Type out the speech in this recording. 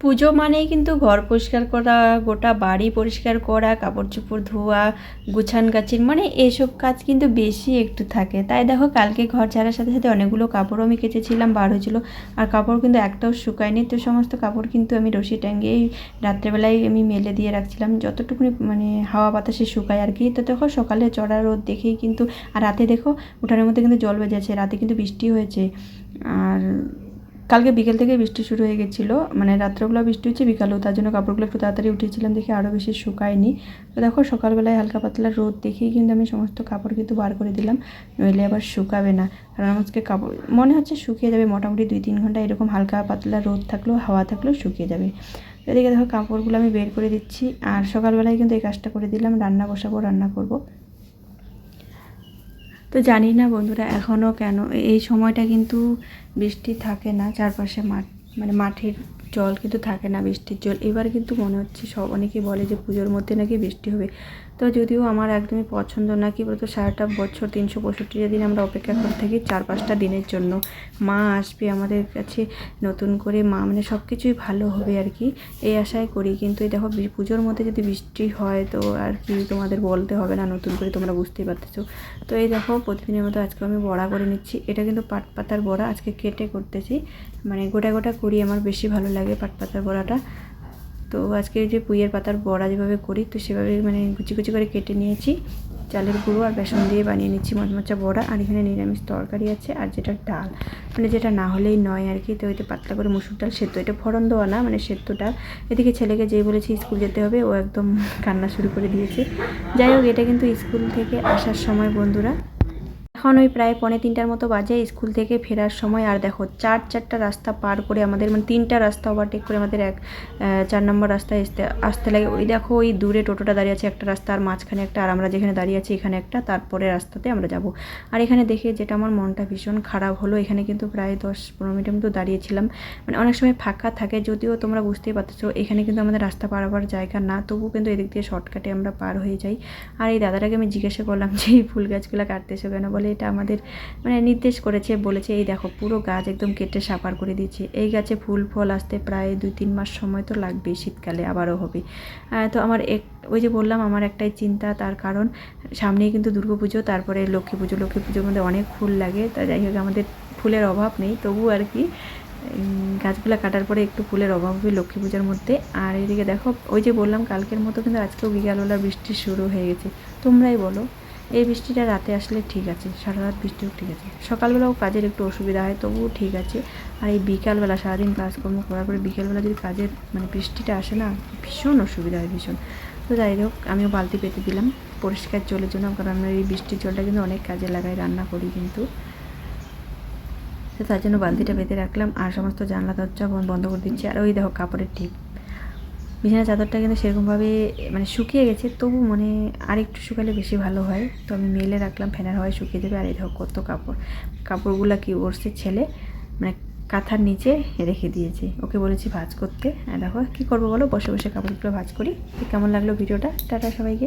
পুজো মানেই কিন্তু ঘর পরিষ্কার করা, গোটা বাড়ি পরিষ্কার করা কাপড় চোপড় ধোয়া, গুছান গাছিন মানে এসব কাজ কিন্তু বেশি একটু থাকে। তাই দেখো কালকে ঘর ছাড়ার সাথে সাথে অনেকগুলো কাপড়ও আমি কেচেছিলাম, বার হয়েছিল। আর কাপড় কিন্তু একটাও শুকায়নি, তো সমস্ত কাপড় কিন্তু আমি রশি টাঙ্গিয়েই রাত্রেবেলায় আমি মেলে দিয়ে রাখছিলাম। যতটুকুনি মানে হাওয়া বাতাসে শুকায় আর কি। তো দেখো সকালে চড়া রোদ দেখেই কিন্তু, আর রাতে দেখো উঠানের মধ্যে কিন্তু জল বেজেছে, রাতে কিন্তু বৃষ্টি হয়েছে। আর কালকে বিকেল থেকে বৃষ্টি শুরু হয়ে গেছিল মানে রাত্রেবেলা বৃষ্টি হচ্ছে বিকালেও তার জন্য কাপড়গুলো একটু তাড়াতাড়ি উঠেছিলাম দেখে আরও বেশি শুকায়নি। তো দেখো সকালবেলায় হালকা পাতলা রোদ দেখেই কিন্তু আমি সমস্ত কাপড় কিন্তু বার করে দিলাম, নইলে আবার শুকাবে না। কারণ আজকে কাপড়, মনে হচ্ছে শুকিয়ে যাবে, মোটামুটি দুই তিন ঘণ্টা এরকম হালকা পাতলা রোদ থাকলেও, হাওয়া থাকলেও শুকিয়ে যাবে। এদিকে দেখো কাপড়গুলো আমি বের করে দিচ্ছি, আর সকালবেলায় কিন্তু এই কাজটা করে দিলাম, রান্না বসাবো, রান্না করব। তো জানি না বন্ধুরা এখনও কেন? এই সময়টা কিন্তু বৃষ্টি থাকে না, চারপাশে মাঠ মানে মাঠের জল কিন্তু থাকে না বৃষ্টির জল। এবার কিন্তু মনে হচ্ছে, সব অনেকেই বলে যে পুজোর মধ্যে নাকি বৃষ্টি হবে। তো যদিও আমার একদমই পছন্দ না, কি বলতো, সারাটা বছর তিনশো পঁয়ষট্টিটা দিন আমরা অপেক্ষা করে থাকি চার পাঁচটা দিনের জন্য। মা আসবে আমাদের কাছে নতুন করে, মা মানে সব কিছুই ভালো হবে আর কি, এই আশায় করি। কিন্তু এই দেখো পুজোর মধ্যে যদি বৃষ্টি হয় তো আর কি তোমাদের বলতে হবে না, নতুন করে তোমরা বুঝতেই পারতেছো। তো এই দেখো, প্রতিদিনের মতো আজকে আমি বড়া করে নিচ্ছি। এটা কিন্তু পাট পাতার বড়া, আজকে কেটে করতেছি। মানে গোটা গোটা করি, আমার বেশি ভালো লাগে পাট পাতার বড়াটা। তো আজকে যে পুইয়ের পাতার বড়া যেভাবে করি, তো সেভাবে মানে কুচি কুচি করে কেটে নিয়েছি। চালের গুঁড়ো আর বেসন দিয়ে বানিয়ে নিচ্ছি মচমচা বড়া, আর এখানে নিরামিষ তরকারি আছে আর যেটা ডাল। মানে যেটা না হলেই নয় আর কি, তো ওইটা পাতলা করে মুসুর ডাল সেদ্ধ, এটা ফোড়ন দেওয়া না মানে সেদ্ধ ডাল। এদিকে ছেলেকে যেই বলেছি স্কুল যেতে হবে, ও একদম কান্না শুরু করে দিয়েছে। যাই হোক, এটা কিন্তু স্কুল থেকে আসার সময়, বন্ধুরা। এখন ওই প্রায় পৌনে তিনটার মতো বাজে, স্কুল থেকে ফেরার সময়। আর দেখো, চার চারটা রাস্তা পার করে আমাদের মানে তিনটা রাস্তা ওভারটেক করে আমাদের এক চার নম্বর রাস্তায় আসতে আসতে লাগে। ওই দেখো, ওই দূরে টোটোটা দাঁড়িয়ে আছে একটা রাস্তা, আর মাঝখানে একটা, আর আমরা যেখানে দাঁড়িয়ে আছি এখানে একটা, তারপরে রাস্তাতে আমরা যাব। আর এখানে দেখে যেটা আমার মনটা ভীষণ খারাপ হলো, এখানে কিন্তু প্রায় দশ পনেরো মিনিটের মতো দাঁড়িয়েছিলাম। মানে অনেক সময় ফাঁকা থাকে, যদিও তোমরা বুঝতেই পারছ এখানে কিন্তু আমাদের রাস্তা পার হওয়ার জায়গা না তবুও কিন্তু এদিক দিয়ে শর্টকাটে আমরা পার হয়ে যাই। আর এই দাদাটাকে আমি জিজ্ঞাসা করলাম যে, এই ফুল গাছগুলো কাটতেছো কেন? বলে এটা আমাদের মানে নির্দেশ করেছে, বলেছে, এই দেখো, পুরো গাছ একদম কেটে সাপার করে দিয়েছে। এই গাছে ফুল, ফল আসতে প্রায় দুই তিন মাস সময় তো লাগবে শীতকালে আবারও হবে। তো আমার এক, ওই যে বললাম, আমার একটাই চিন্তা, তার কারণ সামনেই কিন্তু দুর্গা পুজো, তারপরে লক্ষ্মী পুজো। লক্ষ্মী পুজোর মধ্যে অনেক ফুল লাগে, তা যাই হোক, আমাদের ফুলের অভাব নেই। তবু আর কি গাছগুলো কাটার পরে একটু ফুলের অভাব হবে লক্ষ্মী পূজার মধ্যে। আর এদিকে দেখো, ওই যে বললাম, কালকের মতো কিন্তু আজকেও বিকালবেলা বৃষ্টি শুরু হয়ে গেছে। তোমরাই বলো। এই বৃষ্টিটা রাতে আসলে ঠিক আছে সারা রাত বৃষ্টিও ঠিক আছে। সকালবেলাও কাজের একটু অসুবিধা হয়, তবুও ঠিক আছে। আর এই বিকালবেলা সারাদিন কাজকর্ম করার পরে বিকেলবেলা যদি কাজের মানে বৃষ্টিটা আসে না, ভীষণ অসুবিধা হয়, ভীষণ। তো যাই হোক, আমিও বালতি পেতে দিলাম, পরিষ্কার জলের জন্য, কারণ আমরা এই বৃষ্টির জলটা কিন্তু অনেক কাজে লাগাই রান্না করি কিন্তু। তো তার জন্য বালতিটা পেতে রাখলাম, আর সমস্ত জানলা, দরজা বন- বন্ধ করে দিচ্ছি। আর ওই দেখো কাপড়ের টিপ বিছানা চাদরটা কিন্তু সেরকমভাবে মানে শুকিয়ে গেছে, তবু মানে আরেকটু শুকালে বেশি ভালো হয়। তো আমি মেলে রাখলাম, ফ্যানের হয় শুকিয়ে দেবে, আর এই দেখো কত কাপড়। কাপড়গুলো কি ওরসে ছেলে মানে কাঁথার নিচে রেখে দিয়েছে। ওকে বলেছি ভাজ করতে। আর দেখো কী করব বলো? বসে বসে কাপড়গুলো ভাজ করি। কেমন লাগল ভিডিওটা? টাটা সবাইকে।